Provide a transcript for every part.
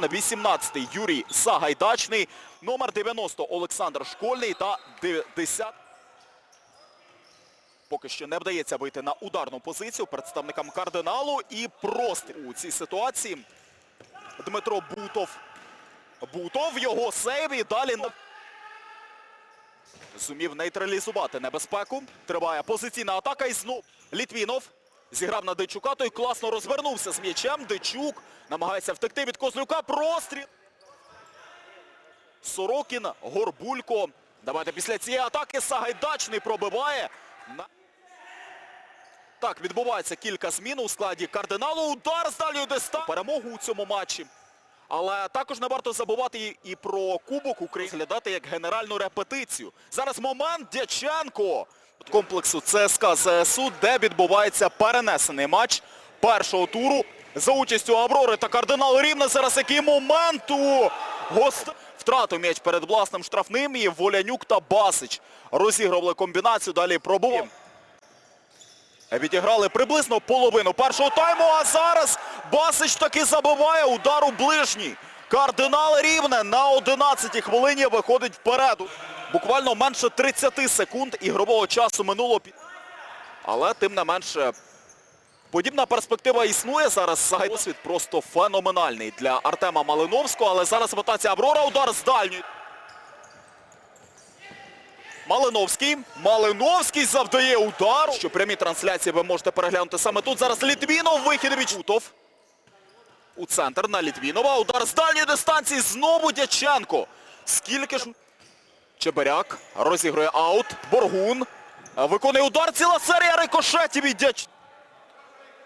Моспан, 18-й Юрій Сагайдачний, номер 90 Олександр Школьний та 10 Поки що не вдається вийти на ударну позицію представникам кардиналу і простріл у цій ситуації. Дмитро Бутов. Бутов, його сейв і далі. Зумів нейтралізувати небезпеку. Триває позиційна атака і знов Літвінов зіграв на Дичука, той класно розвернувся з м'ячем. Дичук намагається втекти від Козлюка. Простріл. Сорокін, Горбулько. Давайте після цієї атаки Сагайдачний пробиває. Так, відбувається кілька змін у складі кардиналу. Удар з дальньої дистанції. Перемогу у цьому матчі. Але також не варто забувати і, про Кубок України, глядати як генеральну репетицію. Зараз момент Дяченко комплексу ЦСКА ЗСУ, де відбувається перенесений матч першого туру за участю Аврори та кардинал Рівне. Зараз який момент у гост... Втратив м'яч перед власним штрафним і Волянюк та Басич розігрували комбінацію, далі пробував. Відіграли приблизно половину першого тайму, а зараз Басич таки забиває удар у ближній. Кардинал Рівне на 11-й хвилині виходить вперед. Буквально менше 30 секунд ігрового часу минуло. Але тим не менше, подібна перспектива існує зараз. Досвід просто феноменальний для Артема Малиновського, але зараз ротація Аврора, удар з дальньої. Малиновський. Малиновський завдає удар. Що прямі трансляції ви можете переглянути саме тут. Зараз Літвінов, вихід від Чутов. У центр на Літвінова. Удар з дальньої дистанції. Знову Дяченко. Скільки ж... Чебиряк розігрує аут. Боргун. Виконує удар. Ціла серія рикошетів від Дяч...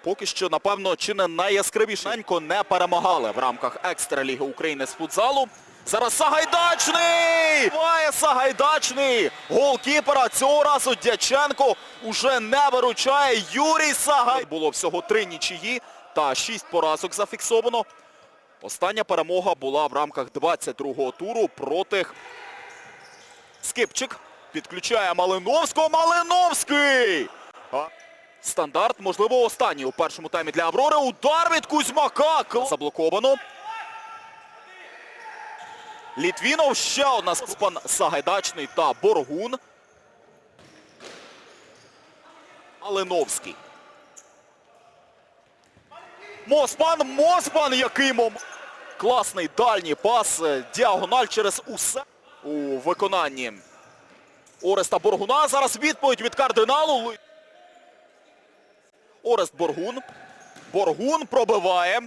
Поки що, напевно, чи не найяскравіше не перемагали в рамках Екстраліги України з футзалу. Зараз Сагайдачний! Має Сагайдачний! Голкіпера цього разу Дяченко уже не виручає. Юрій Сагай. Було всього три нічиї та шість поразок зафіксовано. Остання перемога була в рамках 22-го туру проти Скипчик. Підключає Малиновського. Малиновський! Стандарт, можливо, останній у першому таймі для Аврори. Удар від Кузьмака. Заблоковано. Літвінов ще одна спан Сагайдачний та Боргун. Малиновський. Моспан, Моспан, який. Класний дальній пас, е, діагональ через усе у виконанні Ореста Боргуна. Зараз відповідь від кардиналу. Орест Боргун. Боргун пробиває.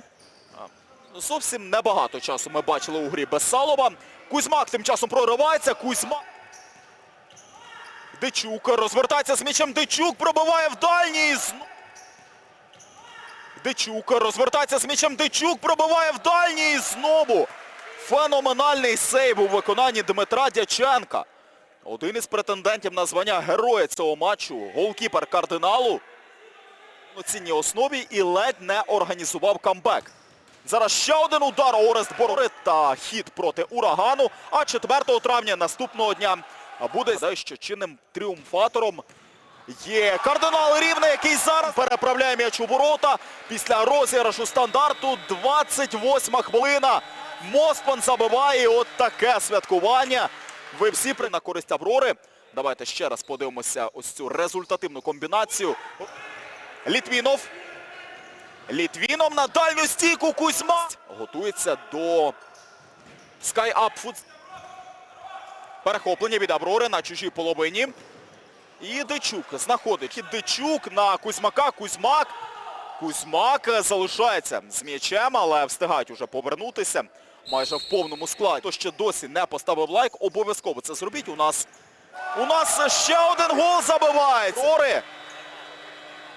Ну, Зовсім небагато часу ми бачили у грі Бесалова. Кузьмак тим часом проривається. Кузьма. Дичук розвертається з м'ячем. Дичук пробиває в дальній. Дичук розвертається з м'ячем. Дичук пробиває в дальній знову. Феноменальний сейв у виконанні Дмитра Дяченка. Один із претендентів на звання героя цього матчу. Голкіпер кардиналу на цінній основі і ледь не організував камбек. Зараз ще один удар Орест Борори та хід проти урагану. А 4 травня наступного дня буде що чинним тріумфатором є кардинал Рівне, який зараз переправляє м'яч у ворота. Після розіграшу стандарту 28 хвилина. Моспан забиває от таке святкування. Ви всі при на користь Аврори. Давайте ще раз подивимося ось цю результативну комбінацію. Літвінов. Літвінов на дальню стійку Кузьма. Готується до Sky Up Foot. Перехоплення від Аврори на чужій половині. І Дичук знаходить. І Дичук на Кузьмака. Кузьмак. Кузьмак залишається з м'ячем, але встигають уже повернутися майже в повному складі. Хто ще досі не поставив лайк, обов'язково це зробіть. У нас у нас ще один гол забивається.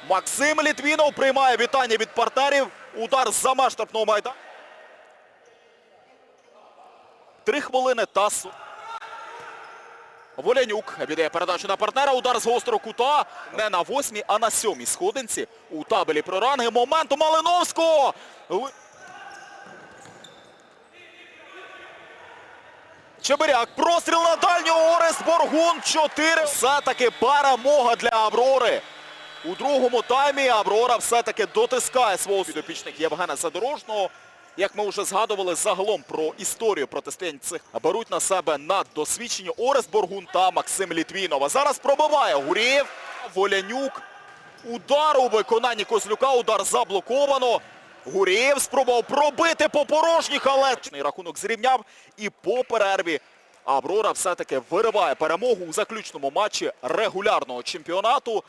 Максим Літвінов приймає вітання від партнерів. Удар з-за меж штрафного майдану. Три хвилини та... су- Волянюк віддає передачу на партнера. Удар з гострого кута. Не на восьмій, а на сьомій сходинці. У табелі про ранги. Момент у Малиновського. Чебиряк. Простріл на дальню. Орест Боргун. 4. Все-таки перемога для Аврори. У другому таймі Аврора все-таки дотискає свого підопічник Євгена Задорожного. як ми вже згадували загалом про історію протистоянь цих, беруть на себе наддосвідчені Орест Боргун та Максим Літвінов. А зараз пробиває Гурєєв, Волянюк. Удар у виконанні Козлюка, удар заблоковано. Гурєєв спробував пробити по порожніх, але рахунок зрівняв. І по перерві Аврора все-таки вириває перемогу у заключному матчі регулярного чемпіонату.